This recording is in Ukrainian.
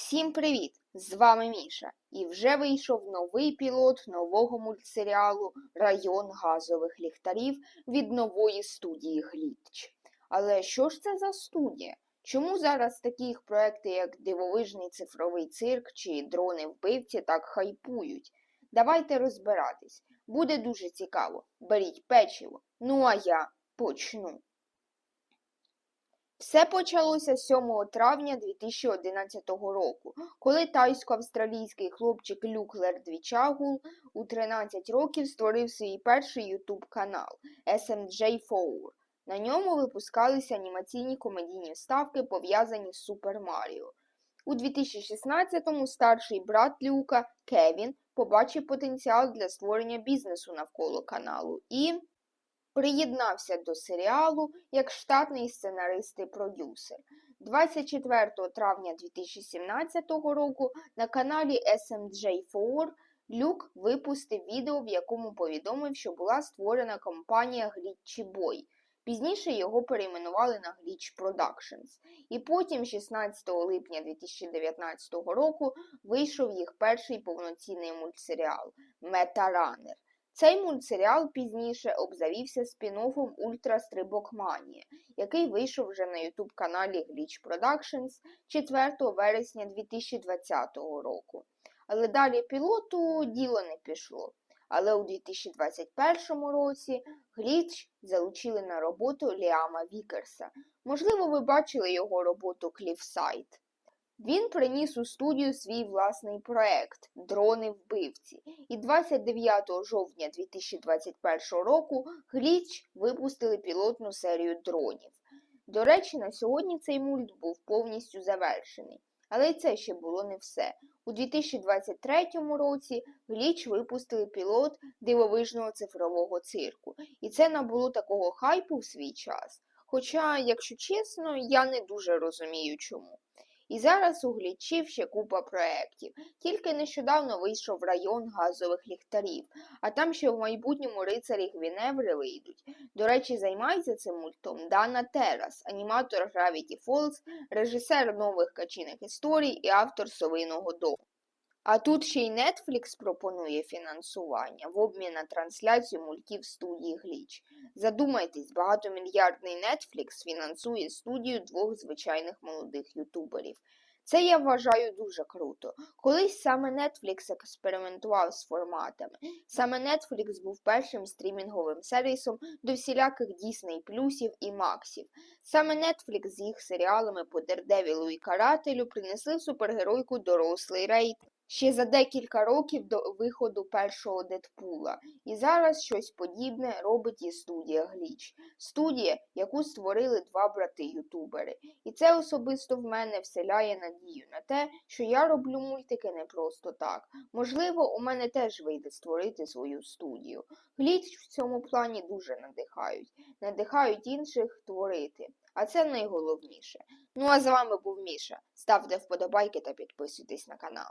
Всім привіт! З вами Міша. І вже вийшов новий пілот нового мультсеріалу Район газових ліхтарів від нової студії Глітч. Але що ж це за студія? Чому зараз таких проекти, як Дивовижний цифровий цирк чи Дрони вбивці, так хайпують? Давайте розбиратись. Буде дуже цікаво. Беріть печиво. Ну а я почну. Все почалося 7 травня 2011 року, коли тайсько-австралійський хлопчик Люк Лердвічагул у 13 років створив свій перший YouTube канал SMJ4. На ньому випускалися анімаційні комедійні вставки, пов'язані з Супер Маріо. У 2016-му старший брат Люка Кевін побачив потенціал для створення бізнесу навколо каналу і приєднався до серіалу як штатний сценарист і продюсер. 24 травня 2017 року на каналі SMJ4 Люк випустив відео, в якому повідомив, що була створена компанія Glitchy Boy. Пізніше його перейменували на Glitch Productions. І потім, 16 липня 2019 року, вийшов їх перший повноцінний мультсеріал Метаранер. Цей мультсеріал пізніше обзавівся спін-оффом Ультрастрибок Манія, який вийшов вже на ютуб каналі Glitch Productions 4 вересня 2020 року. Але далі пілоту діло не пішло. Але у 2021 році Glitch залучили на роботу Ліама Вікерса. Можливо, ви бачили його роботу Cliffside. Він приніс у студію свій власний проект Дрони вбивці. І 29 жовтня 2021 року Glitch випустили пілотну серію дронів. До речі, на сьогодні цей мульт був повністю завершений. Але й це ще було не все. У 2023 році Glitch випустили пілот дивовижного цифрового цирку. І це набуло такого хайпу в свій час. Хоча, якщо чесно, я не дуже розумію чому. І зараз у глічів ще купа проєктів. Тільки нещодавно вийшов район газових ліхтарів, а там ще в майбутньому рицарі Гвіневри вийдуть. До речі, займається цим мультом Дана Терас, аніматор Gravity Falls, режисер нових качиних історій і автор Совиного дому. А тут ще й Netflix пропонує фінансування в обмін на трансляцію мультів студії Гліч. Задумайтесь, багатомільярдний Netflix фінансує студію двох звичайних молодих ютуберів. Це я вважаю дуже круто. Колись саме Netflix експериментував з форматами. Саме Netflix був першим стрімінговим сервісом до всіляких Disney плюсів і Максів. Саме Netflix з їх серіалами по Дердевілу і Карателю принесли супергеройку дорослий рейтинг ще за декілька років до виходу першого Дедпула. І зараз щось подібне робить і студія Гліч. Студія, яку створили два брати-ютубери. І це особисто в мене вселяє надію на те, що я роблю мультики не просто так. Можливо, у мене теж вийде створити свою студію. Гліч в цьому плані дуже надихають, надихають інших творити. А це найголовніше. Ну а з вами був Міша. Ставте вподобайки та підписуйтесь на канал.